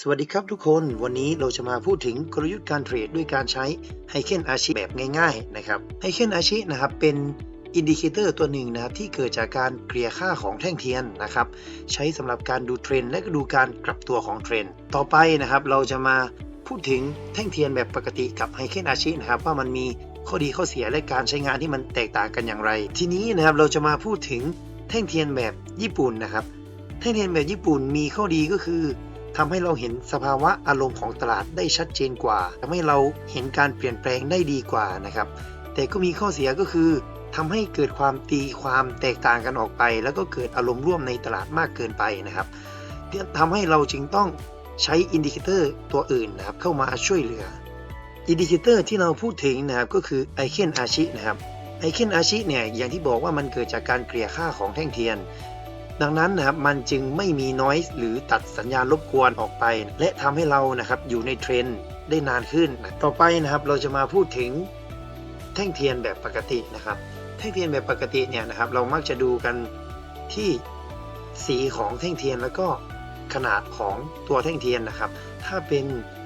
สวัสดีครับทุกคนวันนี้เราจะมาพูดถึงกลยุทธ์การเทรดด้วยการใช้ไฮเคนอาชิแบบง่ายๆนะครับไฮเคนอาชินะครับเป็นอินดิเคเตอร์ตัวหนึ่งนะครับที่เกิดจากการเกลี่ยค่าของแท่งเทียนนะครับใช้สำหรับการดูเทรนด์และก็ดูการกลับตัวของเทรนด์ต่อไปนะครับเราจะมาพูดถึงแท่งเทียนแบบปกติกับไฮเคนอาชินะครับว่ามันมีข้อดีข้อเสียและการใช้งานที่มันแตกต่างกันอย่างไร ทีนี้นะครับเราจะมาพูดถึงแท่งเทียนแบบญี่ปุ่นนะครับแท่งเทียนแบบญี่ปุ่นมีข้อดีก็คือ ทำให้เราเห็นสภาวะอารมณ์ของตลาดได้ชัดเจนกว่าทำให้เราเห็นการเปลี่ยนแปลงได้ดีกว่านะครับ แต่ก็มีข้อเสียก็คือทำให้เกิดความตีความแตกต่างกันออกไป แล้วก็เกิดอารมณ์ร่วมในตลาดมากเกินไปนะครับทำให้เราจึงต้องใช้อินดิเคเตอร์ตัวอื่นนะครับเข้ามาช่วยเหลืออินดิเคเตอร์ที่เราพูดถึงนะครับก็คือไอเคนอาชินะครับไอเคนอาชิเนี่ยอย่างที่บอกว่ามันเกิดจากการเกลี่ยค่าของแท่งเทียน ดังนั้นนะครับมันจึงไม่มี noise หรือตัดสัญญาณรบกวนออกไป และทำให้เรานะครับอยู่ในเทรนด์ได้นานขึ้นนะต่อไปนะครับเราจะมาพูดถึงแท่งเทียนแบบปกตินะครับ แท่งเทียนแบบปกติเนี่ยนะครับเรามักจะดูกันที่สีของแท่งเทียนแล้วก็ขนาดของตัวแท่งเทียนนะครับ ถ้าเป็น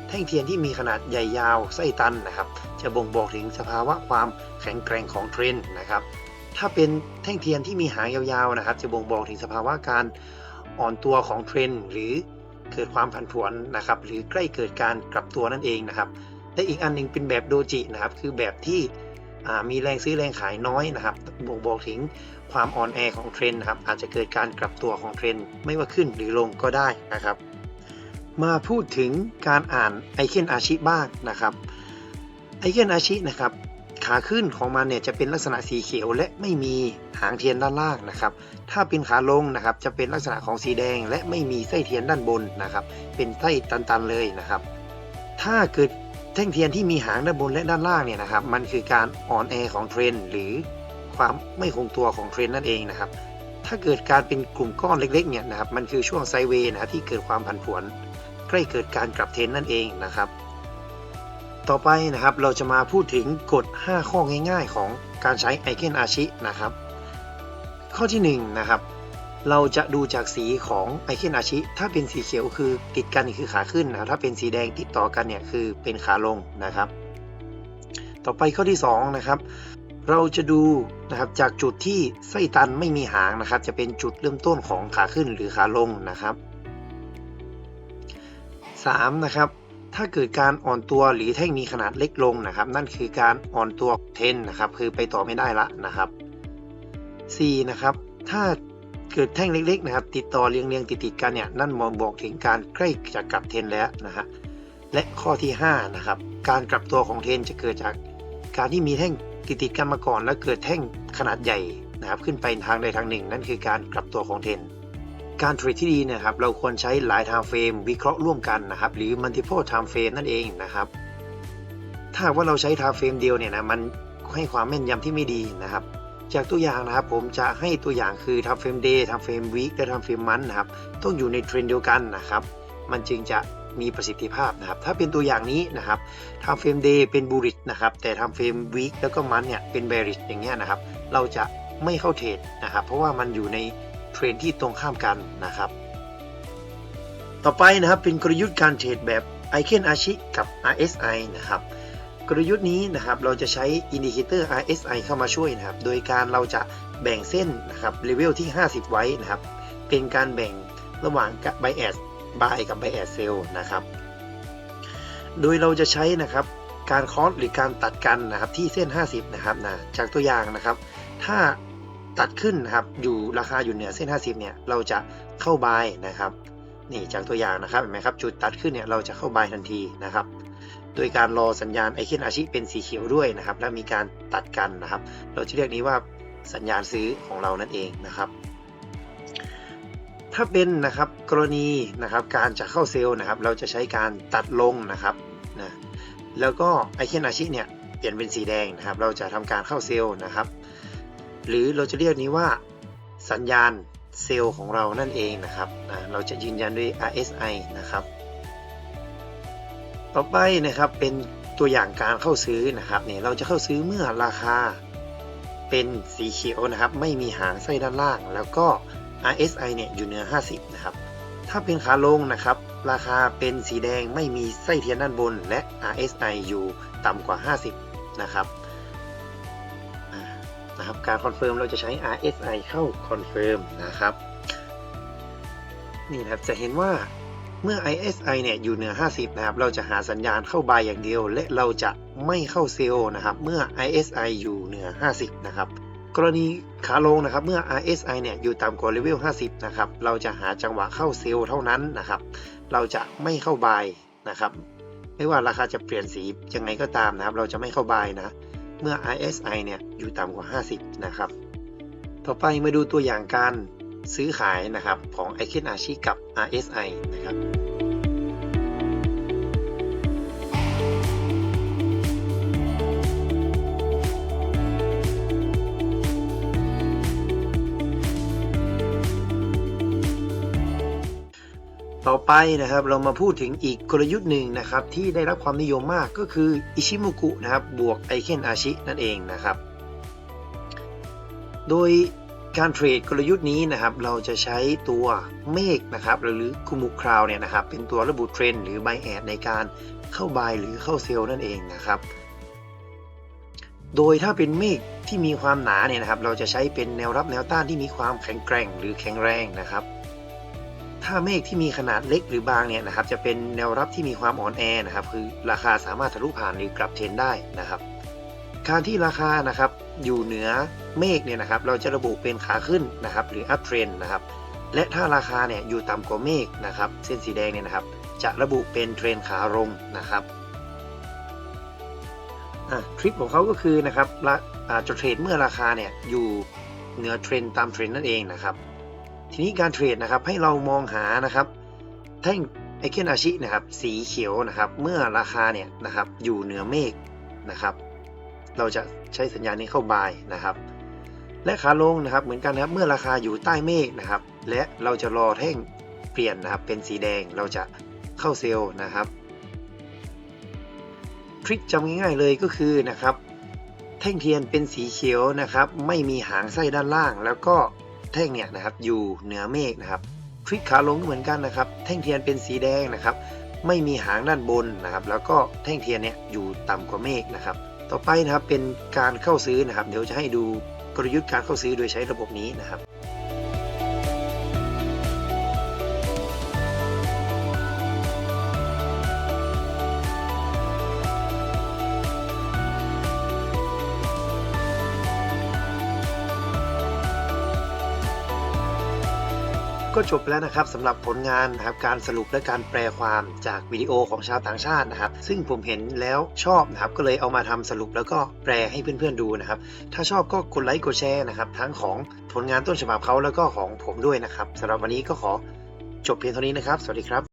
แท่งเทียนที่มีขนาดใหญ่ยาวไส้ตันนะครับ จะบ่งบอกถึงสภาวะความแข็งแกร่งของเทรนด์นะครับ ถ้าเป็นแท่งเทียนที่มีหางยาวๆนะครับ จะบ่งบอกถึงสภาวะการอ่อนตัวของเทรนด์หรือเกิดความผันผวนนะครับ หรือใกล้เกิดการกลับตัวนั่นเองนะครับและอีกอันหนึงเป็นแบบโดจินะครับ คือแบบที่มีแรงซื้อแรงขายน้อยนะครับ บ่งบอกถึงความอ่อนแอของเทรนด์นะครับ อาจจะเกิดการกลับตัวของเทรนด์ไม่ว่าขึ้นหรือลงก็ได้นะครับ มาพูดถึงการอ่านไอเคนอาชิบ้างนะครับไอเคนอาชินะครับ ขาขึ้นของมันเนี่ยจะเป็นลักษณะสีเขียวและไม่มีหางเทียนด้านล่างนะครับ ถ้าเป็นขาลงนะครับจะเป็นลักษณะของสีแดง และไม่มีไส้เทียนด้านบนนะครับ เป็นไส้ตันๆเลยนะครับ ถ้าเกิดแท่งเทียนที่มีหางด้านบนและด้านล่างเนี่ยนะครับ มันคือการอ่อนแอของเทรนหรือความไม่คงตัวของเทรนนั่นเองนะครับ ถ้าเกิดการเป็นกลุ่มก้อนเล็กๆเนี่ยนะครับ มันคือช่วงไซเวย์นะที่เกิดความผันผวน ใกล้เกิดการกลับเทรนนั่นเองนะครับ ต่อไปนะครับเราจะมาพูดถึงกฎ 5 ข้อง่าย ๆ ของการใช้ไอเคนอาชินะครับ ข้อที่1นะครับเราจะดูจากสีของไอเคนอาชิ ถ้าเป็นสีเขียวคือติดกันคือขาขึ้นนะถ้าเป็นสีแดงติดต่อกันเนี่ยคือเป็นขาลงนะครับ ต่อไปข้อที่2นะครับเราจะดูนะครับจากจุดที่ไส้ตันไม่มีหางนะครับ จะเป็นจุดเริ่มต้นของขาขึ้นหรือขาลงนะครับ 3. นะครับ ถ้าเกิดการอ่อนตัวหรือแท่งมีขนาดเล็กลงนะครับ นั่นคือการอ่อนตัวเทนนะครับ คือไปต่อไม่ได้ละนะครับ 4. นะครับ ถ้าเกิดแท่งเล็กๆนะครับ ติดต่อเรียงเรียงติดติดๆกันเนี่ยนั่นมองบอกถึงการใกล้จะกลับเทนแล้วนะฮะและข้อที่5นะครับการกลับตัวของเทนจะเกิดจากการที่มีแท่งติดติดกันมาก่อน แล้วเกิดแท่งขนาดใหญ่นะครับ ขึ้นไปทางใดทางหนึ่ง นั่นคือการกลับตัวของเทน การเทรดที่ดีนะครับเราควรใช้หลาย time frame วิเคราะห์ร่วมกันนะครับ หรือ multiple time frame นั่นเองนะครับ ถ้าว่าเราใช้ time frame เดียวเนี่ยนะมันให้ความแม่นยำที่ไม่ดีนะครับ จากตัวอย่างนะครับผมจะให้ตัวอย่างคือ time frame day time frame week และ time frame month นะครับ ต้องอยู่ในเทรนเดียวกันนะครับ มันจึงจะมีประสิทธิภาพนะครับ ถ้าเป็นตัวอย่างนี้นะครับ time frame day เป็น bullish นะครับ แต่ time frame week แล้วก็ month เนี่ยเป็น bearish อย่างเงี้ยนะครับ เราจะไม่เข้าเทรดนะครับ เพราะว่ามันอยู่ใน เทรนที่ตรงข้ามกันนะครับ ต่อไปนะครับเป็นกลยุทธ์การเทรดแบบ i k e n Ashi กับ RSI นะครับ กลยุทธ์นี้นะครับเราจะใช้อินดิเคเตอร์ RSI เข้ามาช่วยนะครับ โดยการเราจะแบ่งเส้นนะครับเลเวลที่ 50 ไว้นะครับ เป็นการแบ่งระหว่าง Bias Buy กับ Bias Sell นะครับ โดยเราจะใช้นะครับการคอสหรือการตัดกันนะครับที่เส้น 50 นะครับนะจากตัวอย่างนะครับ ถ้า ตัดขึ้นนะครับอยู่ราคาอยู่เหนือเส้น 50เนี่ยเราจะเข้าบายนะครับนี่จากตัวอย่างนะครับเห็นไหมครับจุดตัดขึ้นเนี่ยเราจะเข้าบายทันทีนะครับโดยการรอสัญญาณไอเคนอาชิเป็นสีเขียวด้วยนะครับและมีการตัดกันนะครับ เราจะเรียกนี้ว่าสัญญาณซื้อของเรานั่นเองนะครับ ถ้าเป็นนะครับกรณีนะครับการจะเข้าเซลล์นะครับ เราจะใช้การตัดลงนะครับนะแล้วก็ไอเคนอาชิเนี่ยเปลี่ยนเป็นสีแดงนะครับ เราจะทำการเข้าเซลล์นะครับ หรือเราจะเรียกนี้ว่าสัญญาณเซลล์ของเรานั่นเองนะครับนะเราจะยืนยันด้วย RSI นะครับ ต่อไปนะครับเป็นตัวอย่างการเข้าซื้อนะครับเนี่ยเราจะเข้าซื้อเมื่อราคาเป็นสีเขียวนะครับ ไม่มีหางไส้ด้านล่าง แล้วก็ RSI เนี่ยอยู่เหนือ 50 นะครับ ถ้าเป็นขาลงนะครับ ราคาเป็นสีแดงไม่มีไส้เทียนด้านบน และ RSI อยู่ต่ำกว่า 50 นะครับ นะครับการคอนเฟิร์มเราจะใช้ RSI เข้าคอนเฟิร์มนะครับนี่นะครับจะเห็นว่าเมื่อ ISI เนี่ยอยู่เหนือ 50 นะครับ เราจะหาสัญญาณเข้าบายอย่างเดียว และเราจะไม่เข้าเซลล์นะครับ เมื่อ ISI อยู่เหนือ 50 นะครับ กรณีขาลงนะครับ เมื่อ RSI เนี่ยอยู่ต่ำกว่าเลเวล 50 นะครับ เราจะหาจังหวะเข้าเซลล์เท่านั้นนะครับ เราจะไม่เข้าบายนะครับ ไม่ว่าราคาจะเปลี่ยนสียังไงก็ตามนะครับ เราจะไม่เข้าบายนะ เมื่อ RSI เนี่ยอยู่ต่ำกว่า 50 นะครับ ต่อไปมาดูตัวอย่างการซื้อขายนะครับของ i อ n อาชีกับ RSI นะครับ ต่อไปนะครับเรามาพูดถึงอีกกลยุทธ์หนึ่งนะครับที่ได้รับความนิยมมากก็คืออิชิมุกุนะครับบวกไอเคนอาชินั่นเองนะครับ โดยการเทรดกลยุทธ์นี้นะครับเราจะใช้ตัวเมฆนะครับหรือคุมุคราวเนี่ยนะครับเป็นตัวระบุเทรนหรือไบแอดในการเข้าบายหรือเข้าเซลล์นั่นเองนะครับ โดยถ้าเป็นเมฆที่มีความหนาเนี่ยนะครับเราจะใช้เป็นแนวรับแนวต้านที่มีความแข็งแกร่งหรือแข็งแรงนะครับ ถ้าเมฆที่มีขนาดเล็กหรือบางเนี่ยนะครับจะเป็นแนวรับที่มีความอ่อนแอนะครับคือราคาสามารถทะลุผ่านหรือกลับเทรนได้นะครับการที่ราคานะครับอยู่เหนือเมฆเนี่ยนะครับเราจะระบุเป็นขาขึ้นนะครับหรือ up trend นะครับและถ้าราคาเนี่ยอยู่ต่ำกว่าเมฆนะครับเส้นสีแดงเนี่ยนะครับจะระบุเป็นเทรนขาลงนะครับทริคของเขาก็คือนะครับจะเทรดเมื่อราคาเนี่ยอยู่เหนือเทรนตามเทรนนั่นเองนะครับ ทีนี้การเทรดนะครับให้เรามองหานะครับแท่งไอเคนอาชินะครับสีเขียวนะครับ เมื่อราคาเนี่ยนะครับอยู่เหนือเมฆนะครับ เราจะใช้สัญญาณนี้เข้าบายนะครับ และขาลงนะครับเหมือนกันนะครับเมื่อราคาอยู่ใต้เมฆนะครับ และเราจะรอแท่งเปลี่ยนนะครับเป็นสีแดงเราจะเข้าเซลล์นะครับทริคจำง่ายๆเลยก็คือนะครับ แท่งเทียนเป็นสีเขียวนะครับ ไม่มีหางไส้ด้านล่าง แล้วก็ แท่งเนี่ยนะครับอยู่เหนือเมฆนะครับทริคขาลงก็เหมือนกันนะครับ แท่งเทียนเป็นสีแดงนะครับ ไม่มีหางด้านบนนะครับ แล้วก็แท่งเทียนเนี่ยอยู่ต่ำกว่าเมฆนะครับ ต่อไปนะครับเป็นการเข้าซื้อนะครับ เดี๋ยวจะให้ดูกลยุทธ์การเข้าซื้อโดยใช้ระบบนี้นะครับ ก็จบแล้วนะครับสำหรับผลงานนะครับการสรุปและการแปลความจากวิดีโอของชาวต่างชาตินะครับ ซึ่งผมเห็นแล้วชอบนะครับก็เลยเอามาทำสรุปแล้วก็แปลให้เพื่อนๆดูนะครับ ถ้าชอบก็กดไลค์กดแชร์นะครับ ทั้งของผลงานต้นฉบับเขาแล้วก็ของผมด้วยนะครับสำหรับวันนี้ก็ขอจบเพียงเท่านี้นะครับ สวัสดีครับ